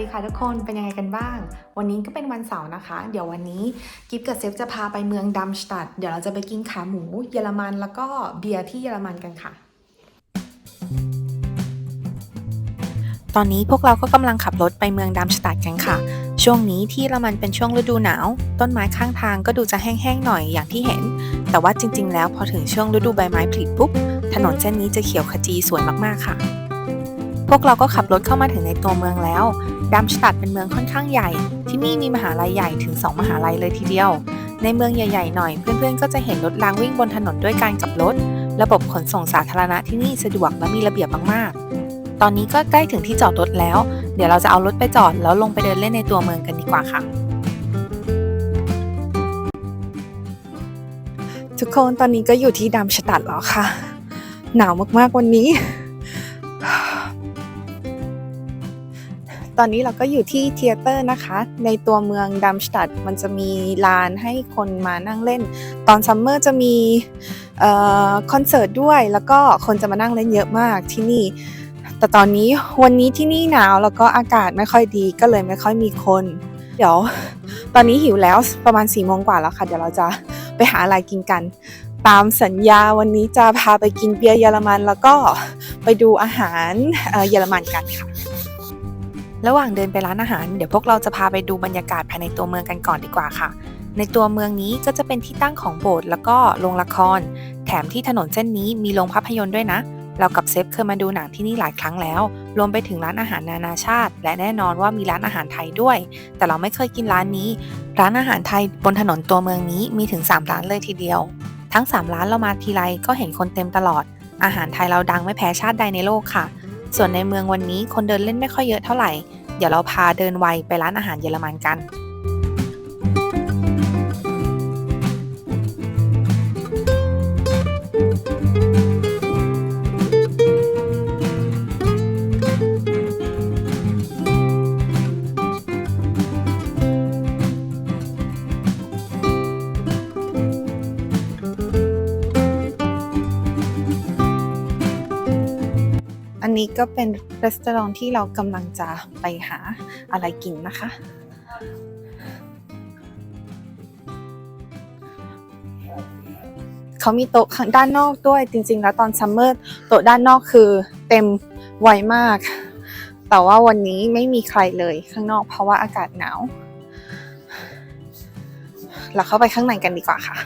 ดีค่ะทุกคนเป็นยังไงกันบ้าง วันนี้ก็เป็นวันเสาร์นะคะ เดี๋ยววันนี้กิฟกับเซฟจะพาไปเมืองดัมสตัดเดี๋ยวเราจะไปกินขาหมูเยอรมันแล้วก็เบียร์ที่เยอรมันกันค่ะ ตอนนี้พวกเราก็กำลังขับรถไปเมืองดัมสตัดกันค่ะ ช่วงนี้ที่เยอรมันเป็นช่วงฤดูหนาว ต้นไม้ข้างทางก็ดูจะแห้งๆหน่อยอย่างที่เห็น แต่ว่าจริง ๆ แล้วพอถึงช่วงฤดูใบไม้ผลิปุ๊บถนนเส้นนี้จะเขียวขจีสวยมากๆค่ะ พวกเราก็ขับรถเข้ามาถึงในตัวเมืองแล้วดัมสตัดเป็นเมืองค่อนข้างใหญ่ ที่นี่มีมหาลัยใหญ่ถึง 2 มหาลัยเลยทีเดียว ในเมืองใหญ่ๆหน่อย เพื่อนๆก็จะเห็นรถรางวิ่งบนถนนด้วยกันกับรถ ระบบขนส่งสาธารณะที่นี่สะดวกและมีระเบียบมากๆ ตอนนี้ก็ใกล้ถึงที่จอดรถแล้ว เดี๋ยวเราจะเอารถไปจอดแล้วลงไปเดินเล่นในตัวเมืองกันดีกว่าค่ะทุกคนตอนนี้ก็อยู่ที่ดัมสตัดแล้วค่ะ หนาวมากๆวันนี้ ตอนนี้เราก็อยู่ที่เทเตอร์นะคะ ในตัวเมืองดัมสตัดมันจะมีลานให้คนมานั่งเล่น ตอนซัมเมอร์จะมีออคอนเสิร์ตด้วย แล้วก็คนจะมานั่งเล่นเยอะมากที่นี่ แต่ตอนนี้วันนี้ที่นี่หนาวแล้วก็อากาศไม่ค่อยดีก็เลยไม่ค่อยมีคน เดี๋ยว ตอนนี้หิวแล้วประมาณ4ี่โมงกว่าแล้วค่ะ เดี๋ยวเราจะไปหาอะไรกินกันตามสัญญาวันนี้จะพาไปกินเบียร์เยอรมัน แล้วก็ไปดูอาหารเยอรมันกันค่ะ ระหว่างเดินไปร้านอาหาร เดี๋ยวพวกเราจะพาไปดูบรรยากาศภายในตัวเมืองกันก่อนดีกว่าค่ะ ในตัวเมืองนี้ก็จะเป็นที่ตั้งของโบสถ์แล้วก็โรงละคร แถมที่ถนนเส้นนี้มีโรงภาพยนตร์ด้วยนะ เรากับเซฟเคยมาดูหนังที่นี่หลายครั้งแล้ว รวมไปถึงร้านอาหารนานาชาติ และแน่นอนว่ามีร้านอาหารไทยด้วย แต่เราไม่เคยกินร้านนี้ ร้านอาหารไทยบนถนนตัวเมืองนี้มีถึง 3 ร้านเลยทีเดียว ทั้ง 3 ร้านเรามาทีไรก็เห็นคนเต็มตลอด อาหารไทยเราดังไม่แพ้ชาติใดในโลกค่ะ ส่วนในเมืองวันนี้คนเดินเล่นไม่ค่อยเยอะเท่าไหร่ เดี๋ยวเราพาเดินไวไปร้านอาหารเยอรมันกัน อันนี้ก็เป็นรีสอร์ทที่เรากำลังจะไปหาอะไรกินนะคะ เขามีโต๊ะข้างด้านนอกด้วยจริง ๆ แล้วตอนซัมเมอร์โต๊ะด้านนอกคือเต็มไวมาก แต่ว่าวันนี้ไม่มีใครเลยข้างนอกเพราะว่าอากาศหนาว เราเข้าไปข้างในกันดีกว่าค่ะ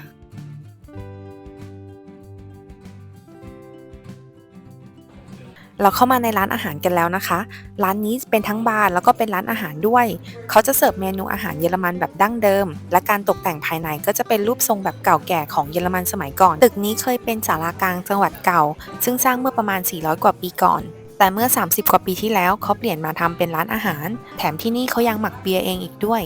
เราเข้ามาในร้านอาหารกันแล้วนะคะ ร้านนี้เป็นทั้งบาร์แล้วก็เป็นร้านอาหารด้วย เขาจะเสิร์ฟเมนูอาหารเยอรมันแบบดั้งเดิม และการตกแต่งภายในก็จะเป็นรูปทรงแบบเก่าแก่ของเยอรมันสมัยก่อน ตึกนี้เคยเป็นศาลากลางจังหวัดเก่า ซึ่งสร้างเมื่อประมาณ 400 กว่าปีก่อน แต่เมื่อ 30 กว่าปีที่แล้วเขาเปลี่ยนมาทำเป็นร้านอาหาร แถมที่นี่เขายังหมักเบียร์เองอีกด้วย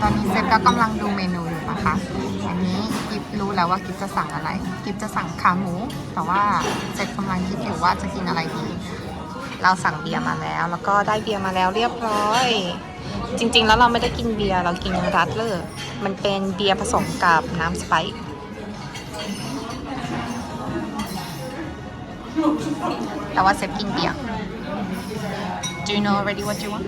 ตอนนี้เซฟก็กำลังดูเมนู นะคะอันนี้กิฟรู้แล้วว่ากิฟจะสั่งอะไร กิฟจะสั่งขาหมู แต่ว่าเซฟกำลังคิดอยู่ว่าจะกินอะไรดี เราสั่งเบียร์มาแล้ว แล้วก็ได้เบียร์มาแล้วเรียบร้อย จริง ๆ แล้วเราไม่ได้กินเบียร์เรากินรัดเลอร์มันเป็นเบียร์ผสมกับน้ำสไปซ์แต่ว่าเซฟกินเบียร์ Do you know already what you want?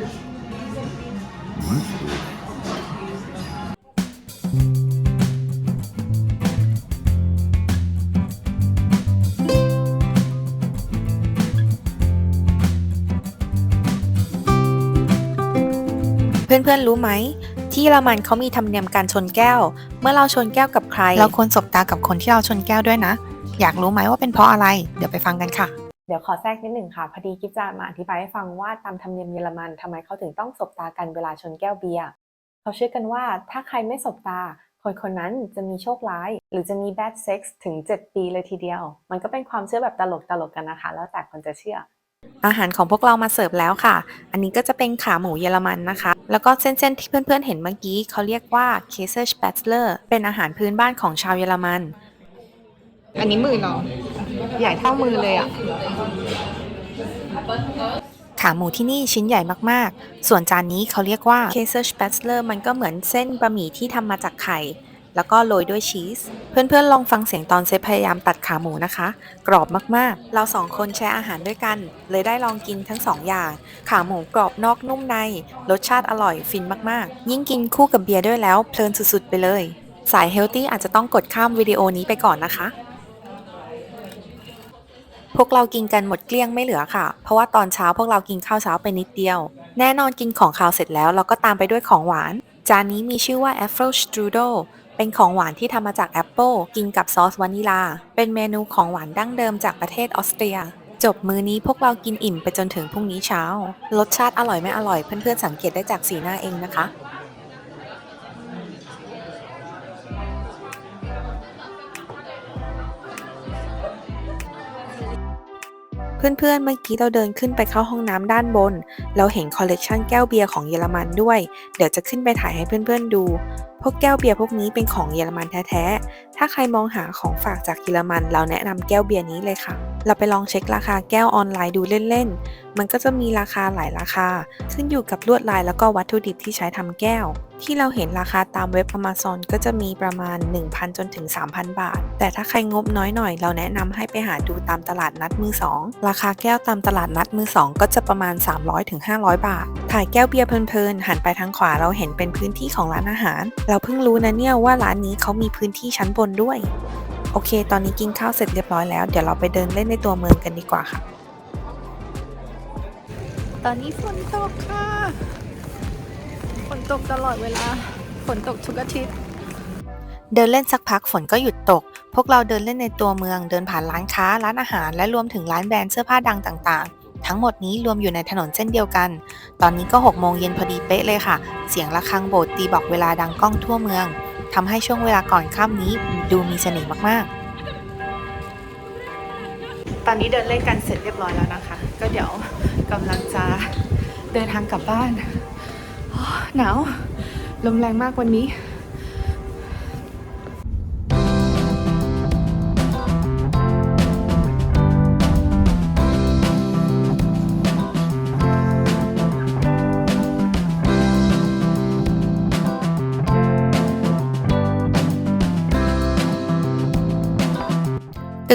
เพื่อนๆรู้ไหม ที่เยอรมันเขามีธรรมเนียมการชนแก้ว เมื่อเราชนแก้วกับใคร เราควรสบตากับคนที่เราชนแก้วด้วยนะ อยากรู้ไหมว่าเป็นเพราะอะไร เดี๋ยวไปฟังกันค่ะ เดี๋ยวขอแทรกนิดหนึ่งค่ะ พอดีกิฟจะมาอธิบายให้ฟังว่าตามธรรมเนียมเยอรมันทำไมเขาถึงต้องสบตากันเวลาชนแก้วเบียร์เขาเชื่อกันว่าถ้าใครไม่สบตาคนคนนั้นจะมีโชคร้าย หรือจะมี bad sex ถึง 7 ปีเลยทีเดียว มันก็เป็นความเชื่อแบบตลกตลกๆกันนะคะ แล้วแต่คนจะเชื่อ อาหารของพวกเรามาเสิร์ฟแล้วค่ะ อันนี้ก็จะเป็นขาหมูเยอรมันนะคะ แล้วก็เส้นๆที่เพื่อนๆเห็นเมื่อกี้เขาเรียกว่า k a i s e r Spätzle เป็นอาหารพื้นบ้านของชาวเยอรมัน อันนี้มือเราใหญ่เท่ามือเลยอะ ขาหมูที่นี่ชิ้นใหญ่มากๆ ส่วนจานนี้เขาเรียกว่า k a i s e r Spätzle มันก็เหมือนเส้นบะหมี่ที่ทำมาจากไข่ แล้วก็โรยด้วยชีส เพื่อนๆ ลองฟังเสียงตอนเซฟพยายามตัดขาหมูนะคะ กรอบมากๆ เราสองคนแชร์อาหารด้วยกัน เลยได้ลองกินทั้งสองอย่าง ขาหมูกรอบนอกนุ่มใน รสชาติอร่อยฟินมากๆ ยิ่งกินคู่กับเบียร์ด้วยแล้วเพลินสุดๆไปเลย สายเฮลตี้อาจจะต้องกดข้ามวิดีโอนี้ไปก่อนนะคะพวกเรากินกันหมดเกลี้ยงไม่เหลือค่ะ เพราะว่าตอนเช้าพวกเรากินข้าวเช้าไปนิดเดียว แน่นอนกินของคาวเสร็จแล้วเราก็ตามไปด้วยของหวาน จานนี้มีชื่อว่า Apple Strudel เป็นของหวานที่ทำมาจากแอปเปิลกินกับซอสวานิลา เป็นเมนูของหวานดั้งเดิมจากประเทศออสเตรีย จบมื้อนี้พวกเรากินอิ่มไปจนถึงพรุ่งนี้เช้า รสชาติอร่อยไม่อร่อยเพื่อนๆสังเกตได้จากสีหน้าเองนะคะ เพื่อนๆ เมื่อกี้เราเดินขึ้นไปเข้าห้องน้ำด้านบน เราเห็นคอลเลกชันแก้วเบียร์ของเยอรมันด้วย เดี๋ยวจะขึ้นไปถ่ายให้เพื่อนๆดู พวกแก้วเบียร์พวกนี้เป็นของเยอรมันแท้ๆ ถ้าใครมองหาของฝากจากเยอรมัน เราแนะนำแก้วเบียร์นี้เลยค่ะ เราไปลองเช็คราคาแก้วออนไลน์ดูเล่นๆ มันก็จะมีราคาหลายราคาขึ้นอยู่กับลวดลายแล้วก็วัตถุดิบที่ใช้ทำแก้ว ที่เราเห็นราคาตามเว็บ Amazon ก็จะมีประมาณ 1,000 จนถึง 3,000 บาท แต่ถ้าใครงบน้อยหน่อย เราแนะนำให้ไปหาดูตามตลาดนัดมือสองราคาแก้วตามตลาดนัดมือสองก็จะประมาณ 300ถึง500 บาท ถ่ายแก้วเบียร์เพลินๆ หันไปทางขวาเราเห็นเป็นพื้นที่ของร้านอาหาร เราเพิ่งรู้นะเนี่ยว่าร้านนี้เขามีพื้นที่ชั้นบนด้วย โอเค ตอนนี้กินข้าวเสร็จเรียบร้อยแล้ว เดี๋ยวเราไปเดินเล่นในตัวเมืองกันดีกว่าค่ะ ตอนนี้ฝนตกค่ะ ฝนตกตลอดเวลา ฝนตกทุกอาทิตย์ เดินเล่นสักพักฝนก็หยุดตก พวกเราเดินเล่นในตัวเมือง เดินผ่านร้านค้า ร้านอาหาร และรวมถึงร้านแบรนด์เสื้อผ้าดังต่างๆ ทั้งหมดนี้รวมอยู่ในถนนเส้นเดียวกัน ตอนนี้ก็6โมงเย็นพอดีเป๊ะเลยค่ะ เสียงะระฆังโบสถ์ตีบอกเวลาดังก้องทั่วเมือง ทำให้ช่วงเวลาก่อนค่ำนี้ดูมีเสน่ห์มากๆ ตอนนี้เดินเล่นกันเสร็จเรียบร้อยแล้วนะคะ ก็เดี๋ยวกำลังจะเดินทางกลับบ้านหนาวลมแรงมากวันนี้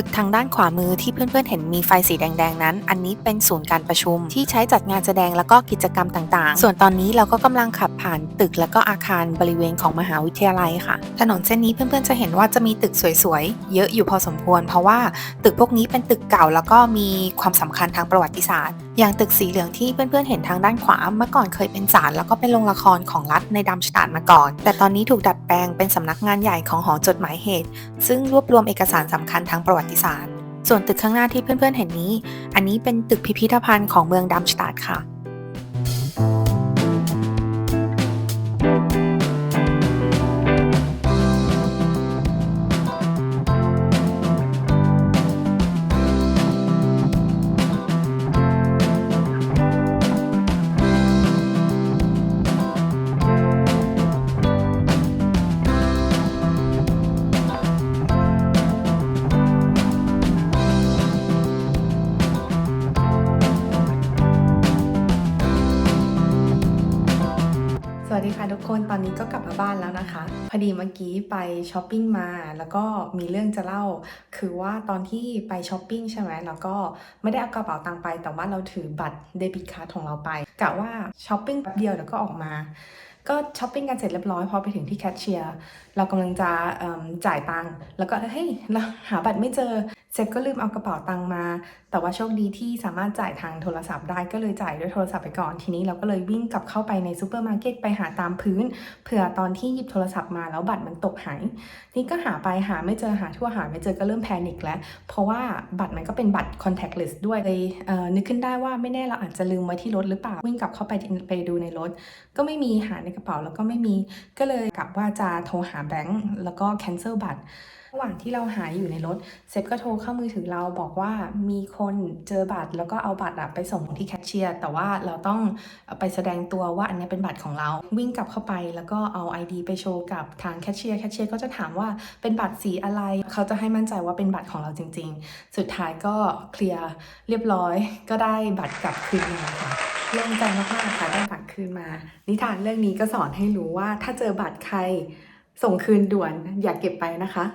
ตึกทางด้านขวามือที่เพื่อนๆเห็นมีไฟสีแดงๆนั้น อันนี้เป็นศูนย์การประชุม ที่ใช้จัดงานแสดงแล้วก็กิจกรรมต่างๆ ส่วนตอนนี้เราก็กำลังขับผ่านตึกแล้วก็อาคารบริเวณของมหาวิทยาลัยค่ะ ถนนเส้นนี้เพื่อนๆจะเห็นว่าจะมีตึกสวยๆ เยอะอยู่พอสมควร เพราะว่าตึกพวกนี้เป็นตึกเก่าแล้วก็มีความสำคัญทางประวัติศาสตร์อย่างตึกสีเหลืองที่เพื่อนๆเห็นทางด้านขวา เมื่อก่อนเคยเป็นศาลแล้วก็เป็นโรงละครของรัฐในดัมสตัดมาก่อน แต่ตอนนี้ถูกดัดแปลงเป็นสำนักงานใหญ่ของหอจดหมายเหตุ ซึ่งรวบรวมเอกสารสำคัญทางประวัติศาสตร์ ส่วนตึกข้างหน้าที่เพื่อนๆเห็นนี้ อันนี้เป็นตึกพิพิธภัณฑ์ของเมืองดัมสตัดค่ะ วัสดีค่ะทุกคนตอนนี้ก็กลับมาบ้านแล้วนะคะ พอดีเมื่อกี้ไปช้อปปิ้งมา แล้วก็มีเรื่องจะเล่า คือว่าตอนที่ไปช้อปปิ้งใช่ไหมแล้วก็ไม่ได้เอากระเป๋าตังค์ไป แต่ว่าเราถือบัตรเดบิตการ์ดของเราไปกะว่าช้อปปิ้งแป๊บเดียวแล้วก็ออกมา ก็ช้อปปิ้งกันเสร็จเรียบร้อยพอไปถึงที่แคชเชียร์เรากำลังจะจ่ายตังค์แล้วก็เฮ้ยเราหาบัตรไม่เจอ เสร็จก็ลืมเอากระเป๋าตังมา แต่ว่าโชคดีที่สามารถจ่ายทางโทรศัพท์ได้ก็เลยจ่ายด้วยโทรศัพท์ไปก่อน ทีนี้เราก็เลยวิ่งกลับเข้าไปในซูเปอร์มาร์เก็ตไปหาตามพื้น เผื่อตอนที่หยิบโทรศัพท์มาแล้วบัตรมันตกหาย นี่ก็หาไปหาไม่เจอหาทั่วหาไม่เจอก็เริ่มแพนิคแล้ว เพราะว่าบัตรมันก็เป็นบัตร contactless ด้วยเลยเอ่อนึกขึ้นได้ว่าไม่แน่เราอาจจะลืมไว้ที่รถหรือเปล่า วิ่งกลับเข้าไปไปดูในรถ ก็ไม่มีหาในกระเป๋าแล้วก็ไม่มี ก็เลยกลับว่าจะโทรหาแบงก์แล้วก็ cancel บัตร ระหว่างที่เราหายอยู่ในรถเซฟก็โทรเข้ามือถือเราบอกว่ามีคนเจอบัตรแล้วก็เอาบัตรไปส่งที่แคชเชียร์แต่ว่าเราต้องไปแสดงตัวว่าอันนี้เป็นบัตรของเราวิ่งกลับเข้าไปแล้วก็เอา ID ไปโชว์กับทางแคชเชียร์แคชเชียร์ก็จะถามว่าเป็นบัตรสีอะไร เขาจะให้มั่นใจว่าเป็นบัตรของเราจริง ๆ สุดท้ายก็เคลียร์เรียบร้อย ก็ได้บัตรกลับคืนมาค่ะโล่งใจมากๆค่ะได้บัตรคืนมา นิทานเรื่องนี้ก็สอนให้รู้ว่าถ้าเจอบัตรใคร ส่งคืนด่วนอย่ากเก็บไปนะคะ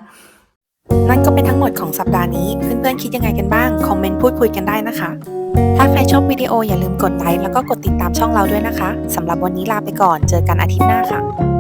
นั่นก็เป็นทั้งหมดของสัปดาห์นี้เพื่อนๆคิดยังไงกันบ้าง คอมเมนต์พูดคุยกันได้นะคะ ถ้าใครชอบวิดีโออย่าลืมกดไลค์แล้วก็กดติดตามช่องเราด้วยนะคะสำหรับวันนี้ลาไปก่อนเจอกันอาทิตย์หน้าค่ะ